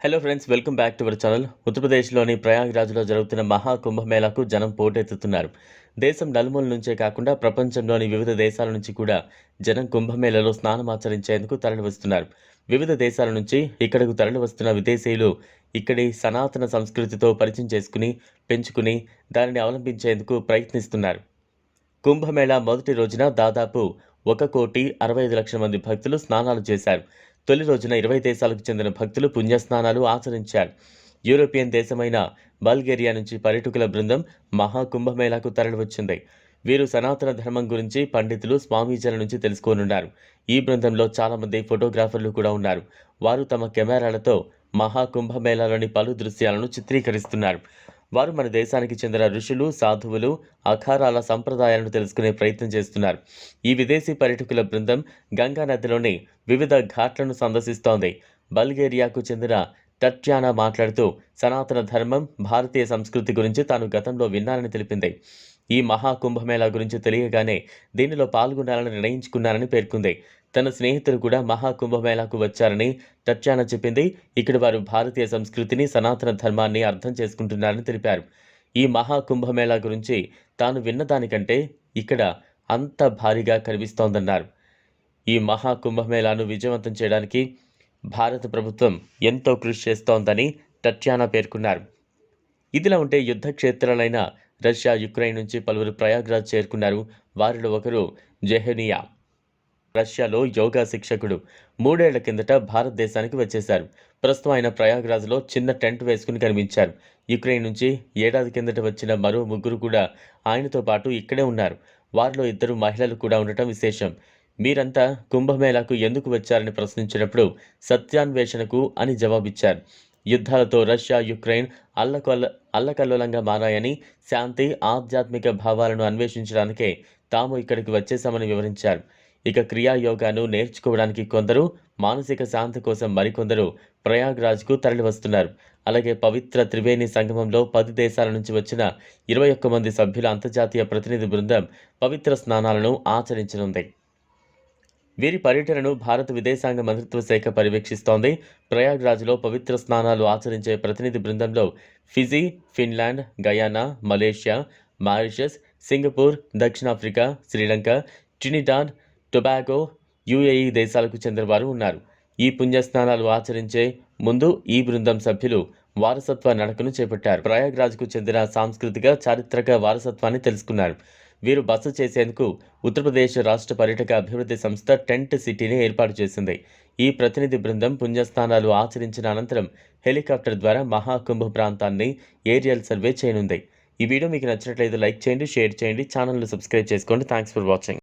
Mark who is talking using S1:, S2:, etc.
S1: Hello friends welcome back to our channel ఉత్తరప్రదేశ్లోని ప్రయాగ్రాజ్లో జరుగుతున్న మహా కుంభమేళాకు జనం పోటెత్తుతున్నారు. దేశం నలుమూల నుంచే కాకుండా ప్రపంచంలోని వివిధ దేశాల నుంచి కూడా జనం కుంభమేళలో స్నానం ఆచరించేందుకు తరలివస్తున్నారు. వివిధ దేశాల నుంచి ఇక్కడకు తరలివస్తున్న విదేశీయులు ఇక్కడి సనాతన సంస్కృతితో పరిచయం చేసుకుని పెంచుకుని దానిని అవలంబించేందుకు ప్రయత్నిస్తున్నారు. కుంభమేళా మొదటి రోజున దాదాపు ఒక కోటి అరవై ఐదు లక్షల మంది భక్తులు స్నానాలు చేశారు. తొలి రోజున ఇరవై దేశాలకు చెందిన భక్తులు పుణ్యస్నానాలు ఆచరించారు. యూరోపియన్ దేశమైన బల్గేరియా నుంచి పర్యాటకుల బృందం మహాకుంభమేళాకు తరలివచ్చింది. వీరు సనాతన ధర్మం గురించి పండితులు స్వామీజీల నుంచి తెలుసుకోనున్నారు. ఈ బృందంలో చాలామంది ఫోటోగ్రాఫర్లు కూడా ఉన్నారు. వారు తమ కెమెరాలతో మహాకుంభమేళాలోని పలు దృశ్యాలను చిత్రీకరిస్తున్నారు. వారు మన దేశానికి చెందిన ఋషులు సాధువులు అఖారాల సంప్రదాయాలను తెలుసుకునే ప్రయత్నం చేస్తున్నారు. ఈ విదేశీ పర్యటకుల బృందం గంగా నదిలోని వివిధ ఘాట్లను సందర్శిస్తోంది. బల్గేరియాకు చెందిన టట్యానా మాట్లాడుతూ సనాతన ధర్మం భారతీయ సంస్కృతి గురించి తాను గతంలో విన్నానని తెలిపింది. ఈ మహాకుంభమేళా గురించి తెలియగానే దీనిలో పాల్గొనాలని నిర్ణయించుకున్నారని పేర్కొంది. తన స్నేహితులు కూడా మహాకుంభమేళాకు వచ్చారని తచ్చాన చెప్పింది. ఇక్కడ వారు భారతీయ సంస్కృతిని సనాతన ధర్మాన్ని అర్థం చేసుకుంటున్నారని తెలిపారు. ఈ మహాకుంభమేళా గురించి తాను విన్నదానికంటే ఇక్కడ అంత భారీగా కనిపిస్తోందన్నారు. ఈ మహాకుంభమేళాను విజయవంతం చేయడానికి భారత ప్రభుత్వం ఎంతో కృషి చేస్తోందని టట్యానా పేర్కొన్నారు. ఇదిలా ఉంటే యుద్ధ క్షేత్రాలైన రష్యా యుక్రెయిన్ నుంచి పలువురు ప్రయాగ్రాజ్ చేరుకున్నారు. వారిలో ఒకరు జెహెనియా. రష్యాలో యోగా శిక్షకుడు. మూడేళ్ళ కిందట భారతదేశానికి వచ్చేశారు. ప్రస్తుతం ఆయన ప్రయాగ్రాజ్లో చిన్న టెంట్ వేసుకుని కనిపించారు. యుక్రెయిన్ నుంచి ఏడాది కిందట వచ్చిన మరో ముగ్గురు కూడా ఆయనతో పాటు ఇక్కడే ఉన్నారు. వారిలో ఇద్దరు మహిళలు కూడా ఉండటం విశేషం. మీరంతా కుంభమేళాకు ఎందుకు వచ్చారని ప్రశ్నించినప్పుడు సత్యాన్వేషణకు అని జవాబిచ్చారు. యుద్ధాలతో రష్యా యుక్రెయిన్ అల్లకొల్ల అల్లకల్లోలంగా మారాయని శాంతి ఆధ్యాత్మిక భావాలను అన్వేషించడానికే తాము ఇక్కడికి వచ్చేశామని వివరించారు. ఇక క్రియా యోగాను నేర్చుకోవడానికి కొందరు మానసిక శాంతి కోసం మరికొందరు ప్రయాగ్రాజ్కు తరలివస్తున్నారు. అలాగే పవిత్ర త్రివేణి సంగమంలో పది దేశాల నుంచి వచ్చిన ఇరవై ఒక్క మంది సభ్యుల అంతర్జాతీయ ప్రతినిధి బృందం పవిత్ర స్నానాలను ఆచరించనుంది. వీరి పర్యటనను భారత విదేశాంగ మంత్రిత్వ శాఖ పర్యవేక్షిస్తోంది. ప్రయాగ్రాజ్లో పవిత్ర స్నానాలు ఆచరించే ప్రతినిధి బృందంలో Fiji Finland Guyana Malaysia Mauritius Singapore దక్షిణాఫ్రికా శ్రీలంక ట్రినిడాడ్ టొబాగో యుఏఈ దేశాలకు చెందిన వారు ఉన్నారు. ఈ పుణ్యస్నానాలు ఆచరించే ముందు ఈ బృందం సభ్యులు వారసత్వ నడకను చేపట్టారు. ప్రయాగ్రాజ్కు చెందిన సాంస్కృతిక చారిత్రక వారసత్వాన్ని తెలుసుకున్నారు. వీరు బస చేసేందుకు ఉత్తరప్రదేశ్ రాష్ట్ర పర్యటక అభివృద్ధి సంస్థ టెంట్ సిటీని ఏర్పాటు చేసింది. ఈ ప్రతినిధి బృందం పుణ్యస్నానాలు ఆచరించిన అనంతరం హెలికాప్టర్ ద్వారా మహాకుంభ ప్రాంతాన్ని ఏరియల్ సర్వే చేయనుంది. ఈ వీడియో మీకు నచ్చినట్లయితే లైక్ చేయండి షేర్ చేయండి ఛానల్ను సబ్స్క్రైబ్ చేసుకోండి. Thanks for watching.